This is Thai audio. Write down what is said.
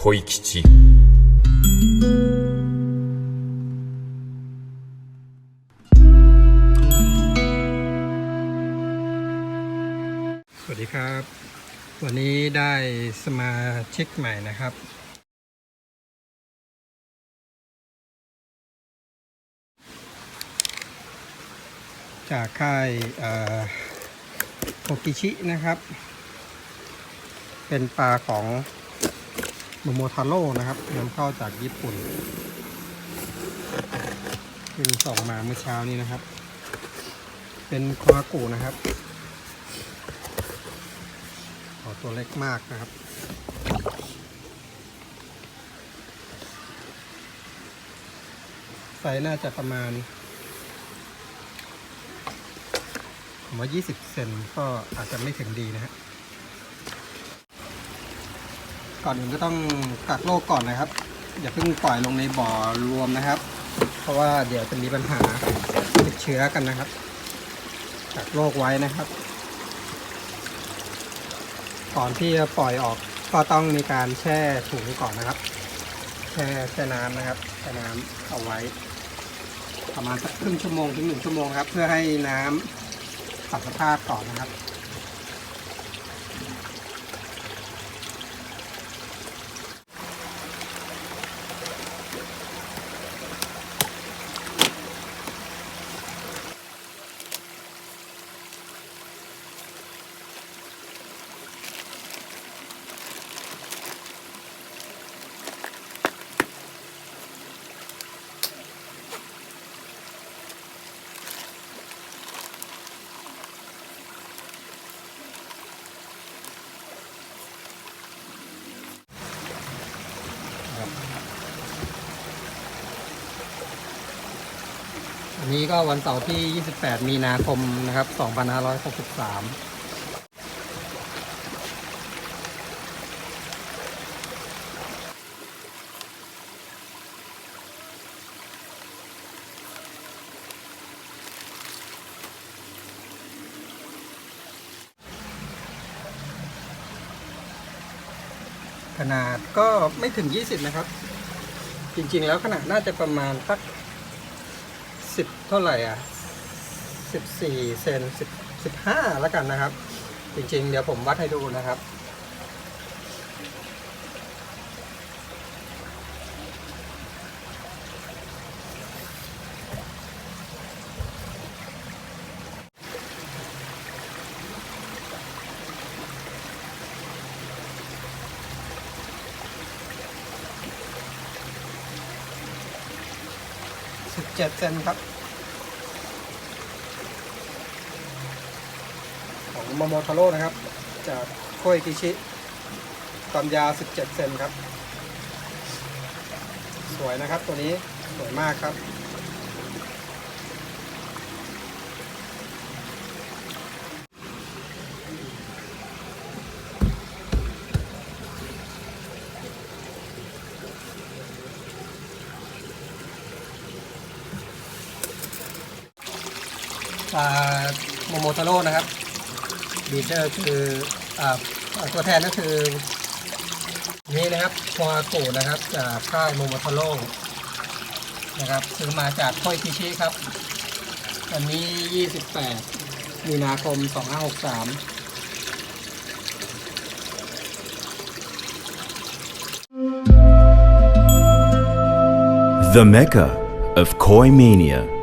恋吉สวัสดีครับ วันนี้ได้สมาชิกใหม่นะครับ จากค่ายโคกิชินะครับ เป็นปลาของ โมโมทาโร่นะครับนำเข้าจากญี่ปุ่นเพิ่งส่งมาเมื่อเช้านี้นะครับ เป็นคอกูนะครับขอตัวเล็กมากนะครับไซส์น่าจะประมาณผมว่า 20 เซนก็อาจจะไม่ถึงดีนะฮะ ก่อนอื่นก็ต้องกักโรคก่อนนะครับ อย่าเพิ่งปล่อยลงในบ่อรวมนะครับ เพราะว่าเดี๋ยวจะมีปัญหาติดเชื้อกันนะครับ กักโรคไว้นะครับ ก่อนที่จะปล่อยออกก็ต้องมีการแช่ถุงก่อนนะครับ แช่แช่น้ำนะครับแช่น้ำเอาไว้ ประมาณสักครึ่งชั่วโมงถึงหนึ่งชั่วโมงครับ เพื่อให้น้ำปรับสภาพก่อนนะครับ นนี้ก็วันเสาร์ที่ 28 มีนาคมนะครับ 2563ขนาดก็ไม่ถึง 20 นะครับ จริงๆ แล้วขนาดน่าจะประมาณสัก สิบเท่าไหร่อะสิบสี่เซนสิบสิบห้าแล้วกันนะครับ จริงๆ เดี๋ยวผมวัดให้ดูนะครับ สิบเจ็ดเซนครับ ของโมโมทาโร่นะครับ จากโคยกิชิความยาว 17 เซนครับ สวยนะครับตัวนี้ สวยมากครับ โมโมทาโร่นะครับบีเชอร์คืออตัวแทนก็คือนี่นะครับควาโกนะครับจากค่ายโมโมทาโร่นะครับซื้อมาจากค่อยคิชิครับวันนี้ 28 มีนาคม 2563 The Mecca of Koi Mania.